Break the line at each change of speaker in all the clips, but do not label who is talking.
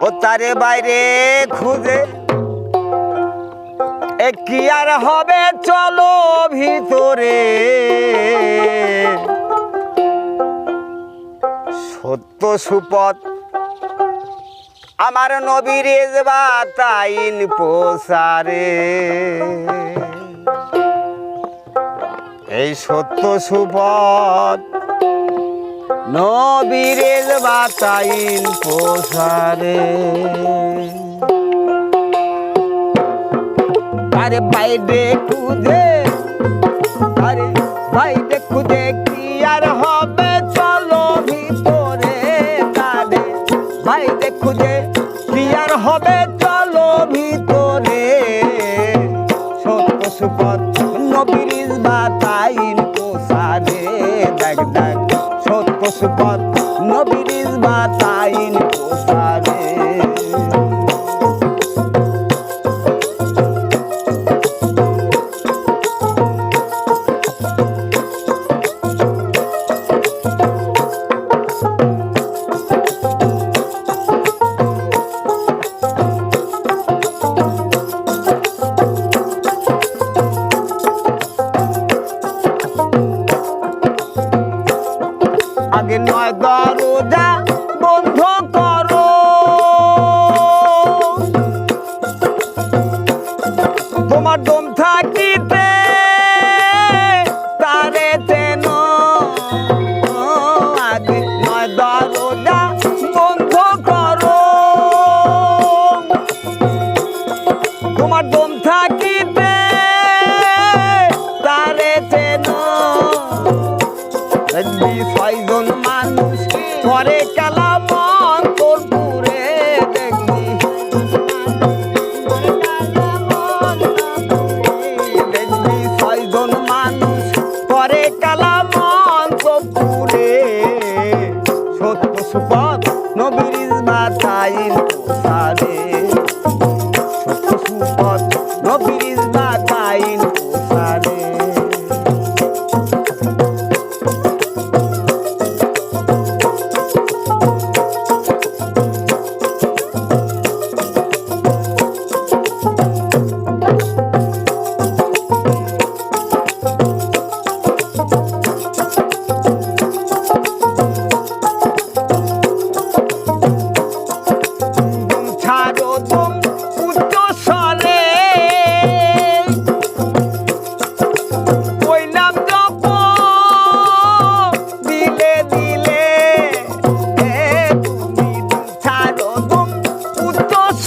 ও তারে বাইরে খুঁজে। কি আর হবে? চলো ভিতরে। সত্য সুপথ আমার নবীর তাইন পোসারে এই সত্য সুপথ নবীর তাইন পোসারে আরে বাইরে খুঁজে, আরে বাইরে খুঁজে কি আর হবে? চলো ভিতরে তারে বাইরে খুঁজে কি আর হবে? চলো ভিতরে। সত্য সুপথ নবীর বাতাইন পোসারে দেখ দেখ। সত্য সুপথ নবীর বাতাইন পোসারে নয় দরজা বন্ধ করো। তোমার তারে চেন। আগে নয় দরজা নবীর বাতাইন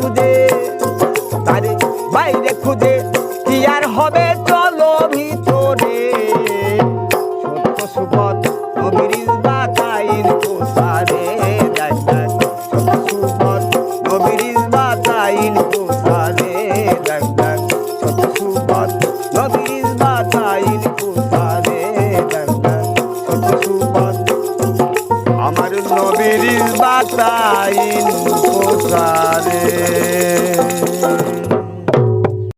খুঁজে তারে বাইরে খুঁজে কি আর হবে আমার নবীর বাতাইন পোষারে